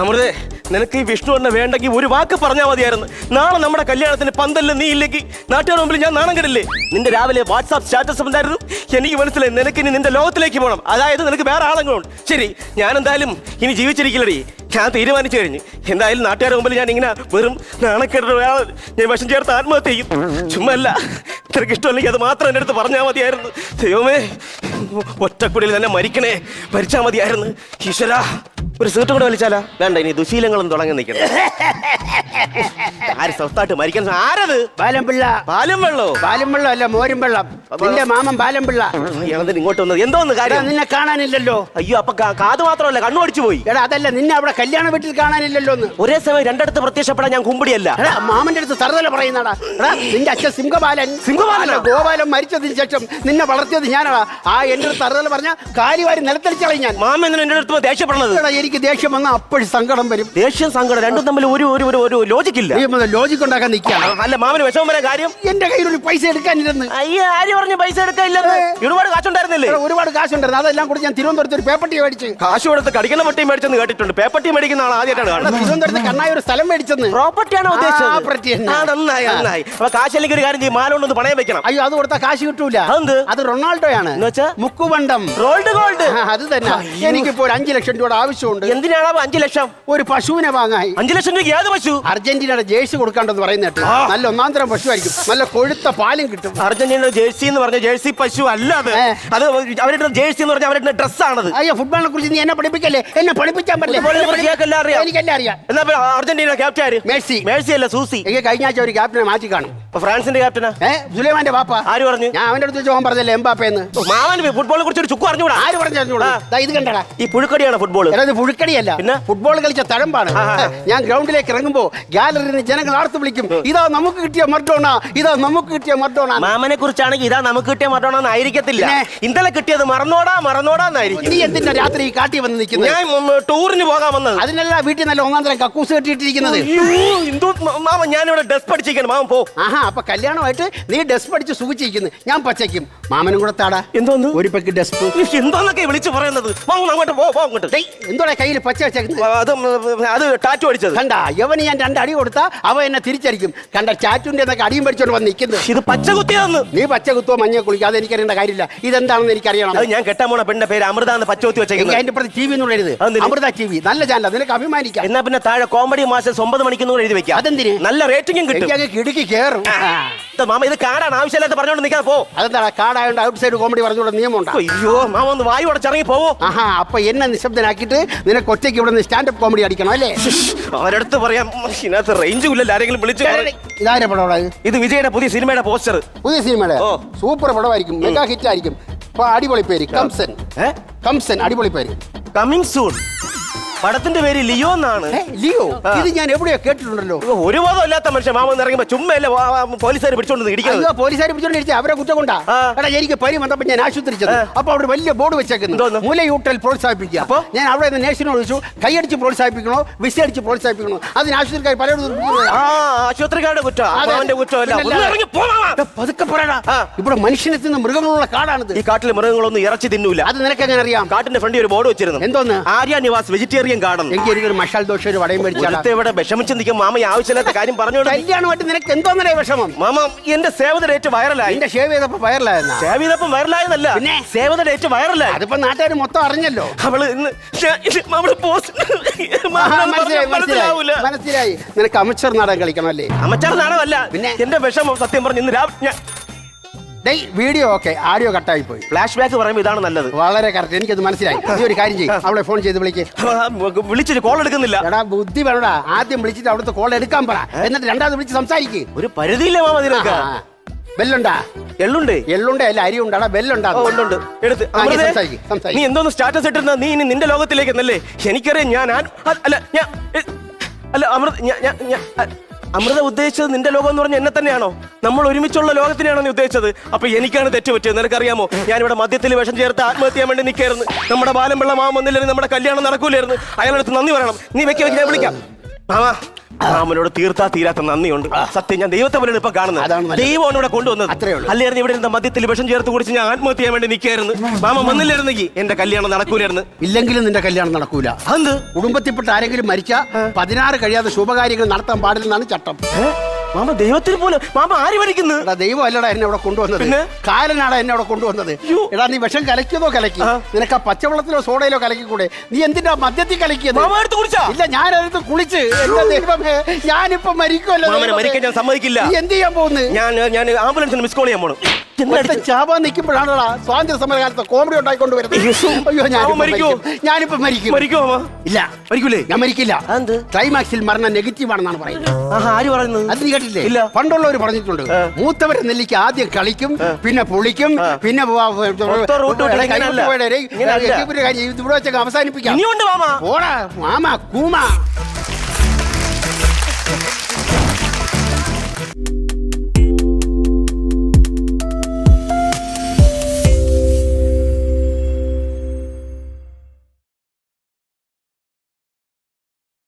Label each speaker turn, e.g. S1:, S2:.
S1: അമൃതേ നിനക്ക് ഈ വിഷ്ണു എന്നെ വേണ്ടെങ്കിൽ ഒരു വാക്ക് പറഞ്ഞാൽ മതിയായിരുന്നു. നാളെ നമ്മുടെ കല്യാണത്തിന് പന്തല്ല നീ ഇല്ലെങ്കിൽ നാട്ടുകാർ മുമ്പിൽ ഞാൻ നാണം കെടില്ലേ? നിന്റെ രാവിലെ വാട്സാപ്പ് സ്റ്റാറ്റസ് ഉണ്ടായിരുന്നു എനിക്ക് മനസ്സിലായി നിനക്ക് ഇനി നിന്റെ ലോകത്തിലേക്ക് പോകണം അതായത് നിനക്ക് വേറെ ആളെങ്കിലും ശരി ഞാൻ എന്തായാലും ഇനി ജീവിച്ചിരിക്കില്ലടി. ഞാൻ തീരുമാനിച്ചു കഴിഞ്ഞു. എന്തായാലും നാട്ടുകാരുടെ മുമ്പിൽ ഞാൻ ഇങ്ങനെ വെറും നാണക്കേടുള്ള ഒരാൾ ഞാൻ വിഷം ചേർത്ത് ആത്മഹത്യ ചെയ്യും. ചുമ്മല്ല. നിനക്ക് ഇഷ്ടമല്ലെങ്കിൽ അത് മാത്രം എന്റെ അടുത്ത് പറഞ്ഞാൽ മതിയായിരുന്നു. ദൈവമേ ഒറ്റക്കുടിയിൽ തന്നെ മരിക്കണേ. മരിച്ചാൽ മതിയായിരുന്നു. ഈശ്വര. ഒരു സീറ്റ് കൂടെ വലിച്ചാലാ? വേണ്ട ഇനി ദുശീലങ്ങളും തുടങ്ങി നിൽക്കണം ആര് സ്വസ്ഥായിട്ട് മരിക്കാൻ ആരത്?
S2: ബാലംപിള്ള
S1: പാലും വെള്ളോ?
S2: ബാലും വെള്ളം അല്ല മോരും വെള്ളം. നിന്റെ മാമൻ ബാലംപിള്ള
S1: എന്തിന് ഇങ്ങോട്ട് വന്നത് എന്തോന്ന് കാര്യം?
S2: നിന്നെ കാണാനില്ലല്ലോ.
S1: അയ്യോ അപ്പൊ കാ- കാത് മാത്രമല്ല കണ്ണു അടിച്ചു പോയി.
S2: എടാ അതല്ല നിന്നെ അവിടെ കല്യാണ വീട്ടിൽ കാണാനില്ലല്ലോ എന്ന്
S1: ഒരേ സമയം രണ്ടിടത്ത് പ്രത്യക്ഷപ്പെടാൻ ഞാൻ കുമ്പിടിയല്ല.
S2: എടാ മാമന്റെ അടുത്ത് തറുതല പറയുന്നടാ. എടാ നിന്റെ അച്ഛൻ സിംഹബാലൻ
S1: സിംഹബാലനോ?
S2: അല്ല, ഗോപാലൻ മരിച്ചതിന് ശേഷം നിന്നെ വളർത്തിയത് ഞാനടാ. ആ എന്റെ അടുത്ത് തറുതല പറഞ്ഞ കാലിവാരി നിലത്തടിച്ചളയും ഞാൻ.
S1: മാമ എന്തിനാ എന്റെ അടുത്ത് ദേഷ്യപ്പെടണത്?
S2: എടാ എനിക്ക് ദേഷ്യം വന്ന അപ്പോഴും സങ്കടം വരും.
S1: ദേഷ്യം സങ്കടം രണ്ടും തമ്മിൽ ഒരു ഒരു ഒരു ഒരു ലോജിക്കില്ല
S2: നീ ലോജിക് ഉണ്ടാക്കാൻ നിൽക്കുകയാണ്.
S1: അല്ല മാമന് വിഷമം വരാൻ കാര്യം?
S2: എന്റെ കയ്യിൽ ഒരു പൈസ എടുക്കാനില്ലെന്ന്.
S1: അയ്യോ ആര് പറഞ്ഞു പൈസ എടുക്കാനില്ലെന്ന്? ഒരുപാട് കാശുണ്ടായിരുന്നില്ലേ?
S2: ഉണ്ടായിരുന്നില്ലേ ഒരുപാട് കാശുണ്ടായിരുന്നു. അതെല്ലാം കൂടി ഞാൻ തിരുവനന്തപുരത്ത് ഒരു പേപ്പട്ടി മേടിച്ച്.
S1: കാശ് കൊടുത്ത് കടിക്കണ പട്ടിയും മേടിച്ചെന്ന് കേട്ടിട്ടുണ്ട്. പേപ്പട്ടി മേടിക്കുന്ന ആൾ ആദ്യമായിട്ടാണ് കാണുന്നത്.
S2: തിരുവനന്തപുരത്ത് കണ്ണായ ഒരു സ്ഥലം മേടിച്ചെന്ന്.
S1: പ്രോപ്പർട്ടിയാണ് ഉദ്ദേശിച്ചത്? നന്നായി നന്നായി. അപ്പൊ കാശല്ലെങ്കിൽ ഒരു കാര്യം ചെയ്യും ഒന്ന് പണയം വെക്കണം.
S2: അയ്യോ അത് കൊടുത്താൽ കാശ് കിട്ടൂല.
S1: അത്
S2: അത് റൊണാൾഡോയാണ്? മുക്കുവണ്ടം.
S1: റോൾഡ് ഗോൾഡ്
S2: അത് തന്നെ. എനിക്കിപ്പോ ഒരു അഞ്ചു ലക്ഷം രൂപയുടെ ആവശ്യമുണ്ട്.
S1: എന്തിനാണ് അഞ്ചു ലക്ഷം?
S2: ഒരു പശുവിനെ വാങ്ങായി
S1: അഞ്ചു ലക്ഷം രൂപ ഏത് പശു?
S2: അർജന്റീനയുടെ ജേഴ്സി കൊടുക്കാണ്ടെന്ന് പറയുന്നിട്ട്
S1: ആ.
S2: നല്ല ഒന്നാം തരം പശുവായിരിക്കും. നല്ല കൊഴുത്ത പാലും കിട്ടും.
S1: അർജന്റീന ജേഴ്സി എന്ന് പറഞ്ഞ ജേഴ്സി പശു അല്ല അത്. അത് അവരുടെ ജേഴ്സി എന്ന് പറഞ്ഞ അവരുടെ ഡ്രസ്സാണത്.
S2: അയ്യോ ഫുട്ബോളിനെ കുറിച്ച് നീ എന്നെ പഠിപ്പിക്കല്ലേ? എന്നെ പഠിപ്പിക്കാൻ പറ്റില്ല. എനിക്കെല്ലാം അറിയാം.
S1: എന്നാ അർജന്റീന ക്യാപ്റ്റൻ ആര്?
S2: മെസ്സി.
S1: മേഴ്സി അല്ല സൂസി.
S2: എനിക്ക് കഴിഞ്ഞ ആഴ്ച ഒരു ക്യാപ്റ്റനെ മാറ്റി കാണും
S1: ഫ്രാൻസിന്റെ ക്യാപ്റ്റനാ
S2: ഏ സുലൈമാന്റെ പാപ്പ.
S1: ആര് പറഞ്ഞു?
S2: ഞാൻ അവന്റെ അടുത്ത് ചോദിച്ചു പറഞ്ഞല്ലേ എംബാപ്പയെന്ന്
S1: മാമന് ഫുട്ബോളിനെ കുറിച്ച് ഒരു ചുക്ക് അറിഞ്ഞൂടാ
S2: ആര് പറഞ്ഞു
S1: അറിഞ്ഞൂടാ
S2: ദാ ഇത് കണ്ടടാ.
S1: ഈ പുഴുക്കടിയാണ് ഫുട്ബോൾ
S2: അല്ല ഇത് പുഴുക്കടിയല്ല.
S1: പിന്നെ?
S2: ഫുട്ബോൾ കളിച്ച തഴമ്പാണ്. ഞാൻ ഗ്രൗണ്ടിലേക്ക് ഇറങ്ങുമ്പോൾ ഗാലറിയിൽ ജനങ്ങൾ ആർത്ത് വിളിക്കും. ഇതാ നമുക്ക് കിട്ടിയ മർഡോണ ഇതാ നമുക്ക് കിട്ടിയ മർഡോണ.
S1: മാമനെ കുറിച്ചാണെങ്കിൽ ഇതാ നമുക്ക് കിട്ടിയ മർഡോണ ആയിരിക്കത്തില്ല.
S2: പിന്നെ?
S1: ഇന്നലെ കിട്ടിയത് മറന്നോടാ മറന്നോടാ എന്നായിരിക്കും.
S2: നീ എന്തിനാ രാത്രി കാട്ടി വന്ന് നിൽക്കുന്നത്?
S1: ഞാൻ ടൂറിന് പോകാൻ വന്നത്.
S2: അതിനല്ല വീട്ടിൽ നല്ല ഒന്നാം തരം കക്കൂസ് കെട്ടിയിട്ടിരിക്കുന്നത്.
S1: മാമ ഞാനിവിടെ ഡ്രസ് പഠിച്ചിരിക്കണം മാമൻ പോ.
S2: ആഹാ അപ്പൊ കല്യാണമായിട്ട് നീ ഡ്രസ് പഠിച്ച് സൂക്ഷിച്ചിരിക്കുന്നു. ഞാൻ പച്ചയ്ക്കും. മാമനും കൂടെ താടാ.
S1: എന്തോന്ന്?
S2: ഒരു പെക്ക്
S1: ഇയ്യോ, എന്തോന്നൊക്കെ വിളിച്ചു പറയുന്നത്? അങ്ങോട്ട് പോ പോ അങ്ങോട്ട്.
S2: എന്തോടെ കയ്യിൽ പച്ച വെച്ചേക്കുന്നത്
S1: അത് അത് ടാറ്റു അടിച്ചത്.
S2: കണ്ട യവന് ഞാൻ രണ്ടടി അടി കൊടുത്താ അവ എന്നെ തിരിച്ചടിക്കും. കണ്ട ചാറ്റുന്റെ എന്നൊക്കെ അടിയും പഠിച്ചോണ്ട് വന്ന് നിൽക്കുന്നത്
S1: ഇത് പച്ച കുത്തിയാന്ന്.
S2: നീ പച്ച കുത്തോ മഞ്ഞ കുളിക്കുക അത് എനിക്കറിയേണ്ട കാര്യമില്ല. ഇതെന്താണെന്ന് എനിക്കറിയണം.
S1: അത് ഞാൻ കെട്ടാൻ പോണ പെണ്ണിന്റെ പേര് അമൃത എന്ന് പച്ച കുത്തി വെച്ചേക്കുന്നത്.
S2: അതിന്റെ പ്രതി ടി വി എന്ന് എഴുതി. Amrita T V. നല്ല ചാനൽ നിനക്ക് അഭിമാനിക്കാം.
S1: എന്നാ പിന്നെ താഴെ കോമഡി മാസം ഒമ്പത് മണിക്കൂർ എഴുതി വെക്കാം.
S2: അതെന്തിന്?
S1: നല്ല റേറ്റിംഗും കിട്ടും.
S2: ഇടുക്കി കയറും
S1: മാമ ഇത് കാടാണ്. ആവശ്യമില്ലാത്ത പറഞ്ഞോണ്ട് നിൽക്കാതെ പോ.
S2: അതെന്താ കാടായോണ്ട് ഔട്ട് സൈഡ് കോമഡി പറഞ്ഞുള്ള നിയമമുണ്ട്?
S1: അയ്യോ മാമ ഒന്ന് വായു അടച്ചിറങ്ങി പോവോ.
S2: ആഹാ അപ്പൊ എന്നെ നിശബ്ദനാക്കിയിട്ട് നിനക്ക് ഒറ്റയ്ക്ക് ഇവിടെ നിന്ന് സ്റ്റാൻഡപ്പ് കോമഡി അടിക്കണം അല്ലേ?
S1: അവരടുത്ത് പറയാം ഇതിനകത്ത് റേഞ്ചും ഇല്ലല്ലോ. ആരെങ്കിലും വിളിച്ചു
S2: ഇതാരെ പടമാണ്
S1: ഇത്? വിജയുടെ പുതിയ സിനിമയുടെ പോസ്റ്റർ.
S2: പുതിയ സിനിമയുടെ. സൂപ്പർ പടമായിരിക്കും മെഗാ ഹിറ്റ് ആയിരിക്കും. അടിപൊളി പേര് കംസൻ. കംസൻ അടിപൊളി പേര്.
S1: കമ്മിങ് സൂൺ പടത്തിന്റെ പേര് ലിയോ എന്നാണ്.
S2: ഏ, ലിയോ? ഇത് ഞാൻ എവിടെയോ കേട്ടിട്ടുണ്ടല്ലോ.
S1: ഒരു ബോധം ഇല്ലാത്ത മനുഷ്യൻ മാമൻ ഇറങ്ങുമ്പോ ചുമ്മയല്ലേ പോലീസുകാർ പിടിച്ചോണ്ട് ഇടിക്കുന്നത്
S2: അയ്യോ പോലീസുകാർ അവരെ കുറ്റം കൊണ്ടാ?
S1: ആ.
S2: എടാ എനിക്ക് പനി വന്നപ്പോ ഞാൻ ആശുപത്രി ചെന്നു അപ്പൊ അവിടെ വലിയ ബോർഡ് വെച്ചേക്കുന്നു.
S1: എന്തോന്ന്?
S2: മുലയൂട്ടൽ പ്രോത്സാഹിപ്പിക്കുക.
S1: അപ്പൊ?
S2: ഞാൻ അവിടെ നിന്ന് നേഴ്സിനോട് ചോദിച്ചു കൈയടിച്ച് പ്രോത്സാഹിപ്പിക്കണോ? വിസയടിച്ച് പ്രോത്സാഹിപ്പിക്കണോ? അതിന് ആശുപത്രിക്കാർ പലയിടത്തും
S1: ആ ആശുപത്രിക്കാരുടെ കുറ്റം.
S2: അതെ.
S1: അവന്റെ കുറ്റമല്ല
S2: പിന്നല്ലാതെ.
S1: ഒന്ന് ഇറങ്ങി പോ മാമ.
S2: എടാ, പതുക്കെ പറയടാ
S1: ആ.
S2: ഇവിടെ മനുഷ്യനെ തിന്ന് മൃഗങ്ങളുള്ള കാടാണ്
S1: ഈ കാട്ടിലെ മൃഗങ്ങളൊന്നും ഇറച്ചി തിന്നൂല.
S2: അത് നിനക്ക് എങ്ങനെ അറിയാം?
S1: കാട്ടിന്റെ ഫ്രണ്ടി ഒരു ബോർഡ് വെച്ചിരുന്നു.
S2: എന്തോന്ന്?
S1: ആര്യ നിവാസ് വെജിറ്റേറിയൻ ഗാർഡൻ
S2: എനിക്ക് എനിക്കൊരു മഷാൽ ദോശ ഒരു വടയും
S1: മേടിച്ചാണ് ഇവിടെ വിഷമിച്ച് നിൽക്കും. മാമ ഈ ആവശ്യമില്ലാത്ത കാര്യം കല്യാണം
S2: കല്യാണമായിട്ട് നിനക്ക് എന്തോ എന്തോന്നരേ വിഷമം?
S1: മാമ എന്റെ സേവത ഡേറ്റ് വൈറലായി.
S2: എന്റെ ഷേവ് ചെയ്തപ്പോ വൈറലായിരുന്നു
S1: സേവ് ചെയ്തപ്പം വൈറലായെന്നല്ല
S2: പിന്നെ?
S1: സേവത ഡേറ്റ് വൈറലായി.
S2: അതിപ്പോ നാട്ടുകാർ മൊത്തം അറിഞ്ഞല്ലോ.
S1: അവൾ ഇന്ന് ഞാൻ- ഇത് അവൾ പോസ്റ്റ്
S2: മനസ്സിലായി
S1: മനസ്സിലാവൂല.
S2: മനസ്സിലായി. മനസ്സിലായി നിനക്ക് അമച്ചർ നാടകം കളിക്കണം അല്ലേ
S1: അമച്ചാർ നാടകമല്ല.
S2: പിന്നെ?
S1: എന്റെ വിഷമം സത്യം പറഞ്ഞു ഇന്ന് രാവിലെ ഞാൻ
S2: ഡേയ് വീഡിയോ ഓക്കെ ആഡിയോ കട്ടായി പോയി
S1: ഫ്ലാഷ് ബാക്ക് പറയുമ്പോൾ ഇതാണ് നല്ലത്.
S2: വളരെ കറക്റ്റ് എനിക്കത് മനസ്സിലായി. നീ ഒരു കാര്യം ചെയ്യും. അവളെ ഫോൺ ചെയ്ത് വിളിക്ക്.
S1: വിളിച്ചിട്ട് കോൾ എടുക്കുന്നില്ല.
S2: എടാ ബുദ്ധി വേണടാ ആദ്യം വിളിച്ചിട്ട് അവിടുത്തെ കോൾ എടുക്കാൻ പറ. എന്നിട്ട് രണ്ടാമത് വിളിച്ച് സംസാരിക്ക്.
S1: ഒരു പരിധിയില്ല മാമ നിനക്ക്.
S2: ബെല്ലുണ്ടാ?
S1: എള്ളുണ്ട്.
S2: എള്ളുണ്ട് അല്ല അരി ഉണ്ടാടാ ബെല്ലുണ്ടാ.
S1: ഉണ്ട്. എടുത്ത്. നീ എന്തോന്ന് സ്റ്റാറ്റസ് ഇട്ടിരുന്ന? നീ ഇനി നിന്റെ ലോകത്തിലേക്ക് എന്നല്ലേ? എനിക്കറിയാം ഞാൻ അല്ല ഞാൻ അല്ല അമൃത് ഞാൻ- ഞാൻ- അമൃത ഉദ്ദേശിച്ചത് നിന്റെ ലോകം എന്ന് പറഞ്ഞ എന്നെ തന്നെയാണോ? നമ്മൾ ഒരുമിച്ചുള്ള ലോകത്തിനെയാണോ നീ ഉദ്ദേശിച്ചത്? അപ്പൊ എനിക്കാണ് തെറ്റ് പറ്റിയത് നിനക്കറിയാമോ? ഞാനിവിടെ മദ്യത്തിൽ വിഷം ചേർത്ത് ആത്മഹത്യ വേണ്ടി നിൽക്കായിരുന്നു നമ്മുടെ ബാലം വെള്ളം മാമ വന്നില്ലെങ്കിൽ നമ്മുടെ കല്യാണം നടക്കൂലായിരുന്നു. അയാളടുത്ത് നന്ദി പറയണം. നീ വെക്കി വെക്കി ഞാൻ വിളിക്കാം. മാമാ മാമനോട് തീർത്താ തീരാത്ത നന്ദിയുണ്ട്. സത്യം ഞാൻ ദൈവത്തെ പോലെ ഇപ്പൊ കാണുന്നത്.
S2: ദൈവം
S1: ദൈവമാണ് ഇവിടെ കൊണ്ടുവന്നത് അല്ലായിരുന്നു ഇവിടെ ഇരുന്ന മദ്യത്തിൽ വിഷം ചേർത്ത് കുടിച്ച് ഞാൻ ആത്മഹത്യ ചെയ്യാൻ വേണ്ടി നിൽക്കായിരുന്നു മാമ വന്നില്ലായിരുന്നെങ്കിൽ എന്റെ കല്യാണം നടക്കൂലായിരുന്നു.
S2: ഇല്ലെങ്കിലും നിന്റെ കല്യാണം നടക്കൂല.
S1: അത്
S2: കുടുംബത്തിൽപ്പെട്ട ആരെങ്കിലും മരിച്ച പതിനാറ് കഴിയാതെ ശുഭകാര്യങ്ങൾ നടത്താൻ പാടില്ലെന്നാണ് ചട്ടം.
S1: മാമ ദൈവത്തിന് പോലും മാമ ആര് പഠിക്കുന്നു
S2: എടാ ദൈവം അല്ലടാ എന്നെ അവിടെ കൊണ്ടുവന്നത്.
S1: പിന്നെ?
S2: കാലനാടാ എന്നെ അവിടെ കൊണ്ടുവന്നത്.
S1: അയ്യോ.
S2: എടാ നീ വിഷം കലക്കിയതോ കലക്കി. നിനക്ക് ആ പച്ചവെള്ളത്തിലോ സോഡയിലോ കലക്കിക്കൂടെ? നീ എന്തിനാ മദ്യത്തിൽ കലക്കിയത്?
S1: മാമ എടുത്ത് കുടിച്ചാ?
S2: ഇല്ല ഞാൻ അതിനകത്ത് കുളിച്ച്. എന്റെ ദൈവമേ ഞാനിപ്പോ മരിക്കുമല്ലോ
S1: മാമനെ
S2: ദൈവമേ.
S1: മരിക്കാൻ ഞാൻ സമ്മതിക്കില്ല.
S2: നീ എന്ത് ചെയ്യാൻ പോകുന്നു?
S1: ഞാൻ ഞാൻ ആംബുലൻസിന് മിസ് കോൾ ചെയ്യാൻ പോണം.
S2: ഒരുത്തൻ ചാവാൻ നിൽക്കുമ്പോഴാണോടാ സ്വാതന്ത്ര്യ സമരകാലത്ത് കോമഡി ഉണ്ടായിക്കൊണ്ട് വരുന്നത് അയ്യോ ഞാൻ? ഞാനിപ്പോ മരിക്കും
S1: മരിക്കോ
S2: ഇല്ല
S1: മരിക്കൂലേ
S2: ഞാൻ മരിക്കില്ല? ക്ലൈമാക്സിൽ മരണം നെഗറ്റീവ് ആണെന്നാണ് പറയുന്നത്
S1: ആര് പറയുന്നത്
S2: അത് നീ കേട്ടില്ലേ
S1: ഇല്ല.
S2: പണ്ടുള്ളവർ പറഞ്ഞിട്ടുണ്ട് മൂത്തവരെ നെല്ലിക്ക് ആദ്യം കളിക്കും പിന്നെ പൊളിക്കും പിന്നെ അവസാനിപ്പിക്കാം
S1: മാമാ
S2: മൊത്തം